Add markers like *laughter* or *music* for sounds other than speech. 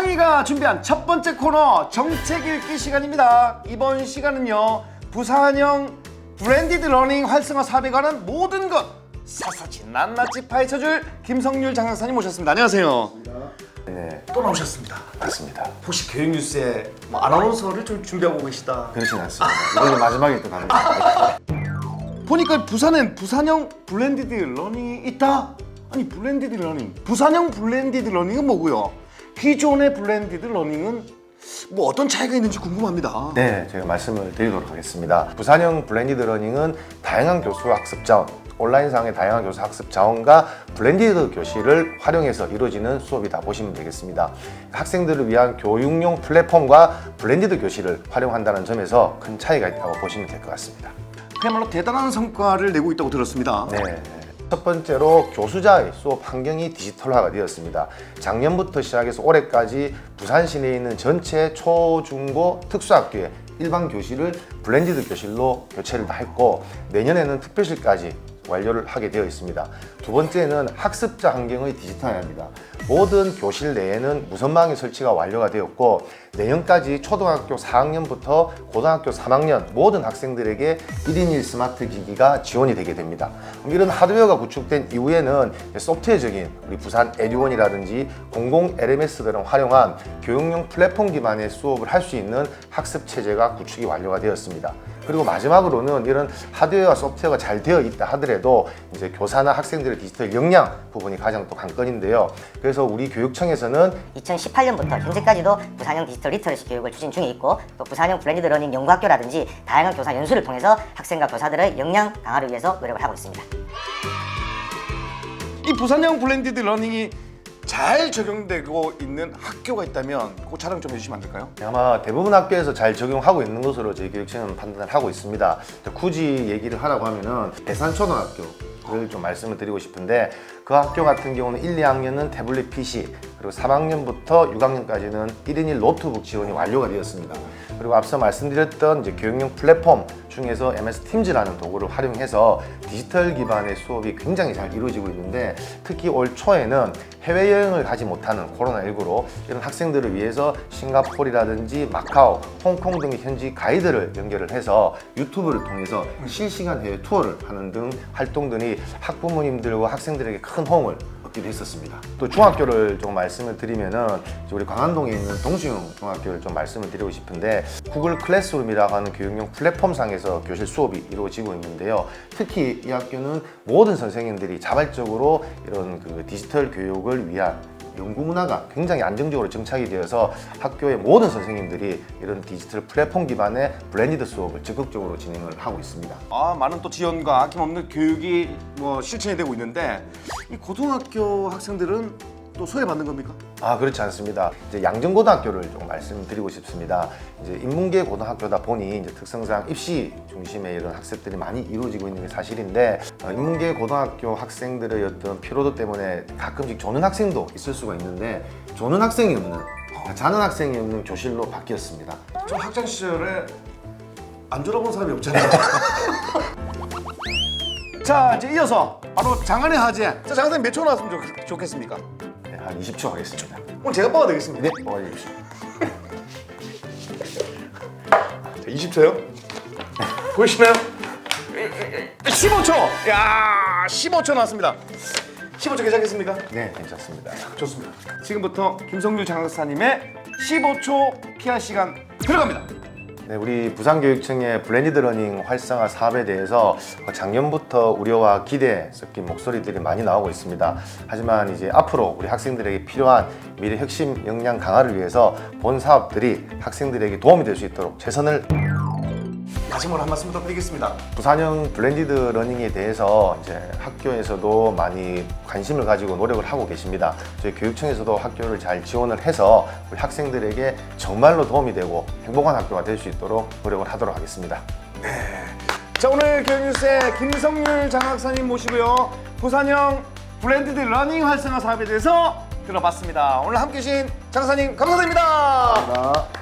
창희가 준비한 첫 번째 코너 정책 읽기 시간입니다. 이번 시간은요 부산형 브랜디드 러닝 활성화 사업에 관한 모든 것 사사치 낱낱이 파헤쳐줄 김성률 장학사님 모셨습니다. 안녕하세요. 네, 또 나오셨습니다. 맞습니다. 혹시 교육 뉴스에 뭐 아나운서를 좀 준비하고 계시다. 그렇진 않습니다. 이번에 마지막에 또 갑니다. 보니까 부산엔 부산형 블렌디드 러닝이 있다. 아니 블렌디드 러닝, 부산형 블렌디드 러닝은 뭐고요? 기존의 블렌디드 러닝은 뭐 어떤 차이가 있는지 궁금합니다. 네, 제가 말씀을 드리도록 하겠습니다. 부산형 블렌디드 러닝은 다양한 교수 학습 자원, 온라인상의 다양한 교수 학습 자원과 블렌디드 교실을 활용해서 이루어지는 수업이다 보시면 되겠습니다. 학생들을 위한 교육용 플랫폼과 블렌디드 교실을 활용한다는 점에서 큰 차이가 있다고 보시면 될 것 같습니다. 그야말로 대단한 성과를 내고 있다고 들었습니다. 네. 첫 번째로 교수자의 수업 환경이 디지털화가 되었습니다. 작년부터 시작해서 올해까지 부산 시내에 있는 전체 초, 중, 고 특수학교의 일반 교실을 블렌디드 교실로 교체를 다 했고 내년에는 특별실까지 완료를 하게 되어 있습니다. 두 번째는 학습자 환경의 디지털화입니다. 모든 교실 내에는 무선망의 설치가 완료가 되었고 내년까지 초등학교 4학년부터 고등학교 3학년 모든 학생들에게 1인 1 스마트 기기가 지원이 되게 됩니다. 이런 하드웨어가 구축된 이후에는 소프트웨어적인 우리 부산 에듀원이라든지 공공 LMS들을 활용한 교육용 플랫폼 기반의 수업을 할 수 있는 학습 체제가 구축이 완료가 되었습니다. 그리고 마지막으로는 이런 하드웨어와 소프트웨어가 잘 되어 있다 하더라도 이제 교사나 학생들의 디지털 역량 부분이 가장 또 관건인데요. 그래서 우리 교육청에서는 2018년부터 현재까지도 부산형 디지털 리터러시 교육을 추진 중에 있고 또 부산형 블렌디드 러닝 연구학교라든지 다양한 교사 연수를 통해서 학생과 교사들의 역량 강화를 위해서 노력을 하고 있습니다. 이 부산형 블렌디드 러닝이 잘 적용되고 있는 학교가 있다면 그 자랑 좀 해주시면 안 될까요? 아마 대부분 학교에서 잘 적용하고 있는 것으로 저희 교육청은 판단을 하고 있습니다. 굳이 얘기를 하라고 하면은 대산초등학교 를 좀 말씀을 드리고 싶은데 그 학교 같은 경우는 1, 2학년은 태블릿 PC 그리고 3학년부터 6학년까지는 1인 1 노트북 지원이 완료가 되었습니다. 그리고 앞서 말씀드렸던 이제 교육용 플랫폼 중에서 MS 팀즈라는 도구를 활용해서 디지털 기반의 수업이 굉장히 잘 이루어지고 있는데 특히 올 초에는 해외여행을 가지 못하는 코로나19로 이런 학생들을 위해서 싱가포르라든지 마카오, 홍콩 등의 현지 가이드를 연결을 해서 유튜브를 통해서 실시간 해외 투어를 하는 등 활동들이 학부모님들과 학생들에게 큰 호응을 얻기도 했었습니다. 또 중학교를 좀 말씀을 드리면은 우리 광안동에 있는 동수용 중학교를 좀 말씀을 드리고 싶은데 구글 클래스룸이라고 하는 교육용 플랫폼상에서 교실 수업이 이루어지고 있는데요. 특히 이 학교는 모든 선생님들이 자발적으로 이런 그 디지털 교육을 위한 연구 문화가 굉장히 안정적으로 정착이 되어서 학교의 모든 선생님들이 이런 디지털 플랫폼 기반의 블렌디드 수업을 적극적으로 진행을 하고 있습니다. 아 많은 또 지원과 아낌없는 교육이 뭐 실천이 되고 있는데 이 고등학교 학생들은 또 소외받는 겁니까? 아 그렇지 않습니다. 이제 양정고등학교를 좀 말씀드리고 싶습니다. 이제 인문계 고등학교다 보니 이제 특성상 입시 중심의 이런 학습들이 많이 이루어지고 있는 게 사실인데 어, 인문계 고등학교 학생들의 어떤 피로도 때문에 가끔씩 조는 학생도 있을 수가 있는데 조는 학생이 없는 자는 학생이 없는 교실로 바뀌었습니다. 저 학창 시절에 안 졸아본 사람이 없잖아요. *laughs* 자 이제 이어서 바로 장안의 화제. 자 장안님 몇초 나왔으면 좋, 좋겠습니까? 네, 한 20초 하겠습니다. 오늘 제가 뽑아 되겠습니다. 네, 뽑아 주십시오. 자, 20초요? 보이시나요? 15초! 야 15초 나왔습니다. 15초 괜찮겠습니까? 네, 괜찮습니다. 좋습니다. 지금부터 김성률 장학사님의 15초 PR 시간 들어갑니다. 네, 우리 부산교육청의 블렌디드 러닝 활성화 사업에 대해서 작년부터 우려와 기대 섞인 목소리들이 많이 나오고 있습니다. 하지만 이제 앞으로 우리 학생들에게 필요한 미래 혁신 역량 강화를 위해서 본 사업들이 학생들에게 도움이 될 수 있도록 최선을 마지막으로 한 말씀 더 드리겠습니다. 부산형 블렌디드 러닝에 대해서 이제 학교에서도 많이 관심을 가지고 노력을 하고 계십니다. 저희 교육청에서도 학교를 잘 지원을 해서 우리 학생들에게 정말로 도움이 되고 행복한 학교가 될 수 있도록 노력을 하도록 하겠습니다. 자 오늘 교육뉴스의 김성률 장학사님 모시고요. 부산형 블렌디드 러닝 활성화 사업에 대해서 들어봤습니다. 오늘 함께 해주신 장사님 감사드립니다. 감사합니다.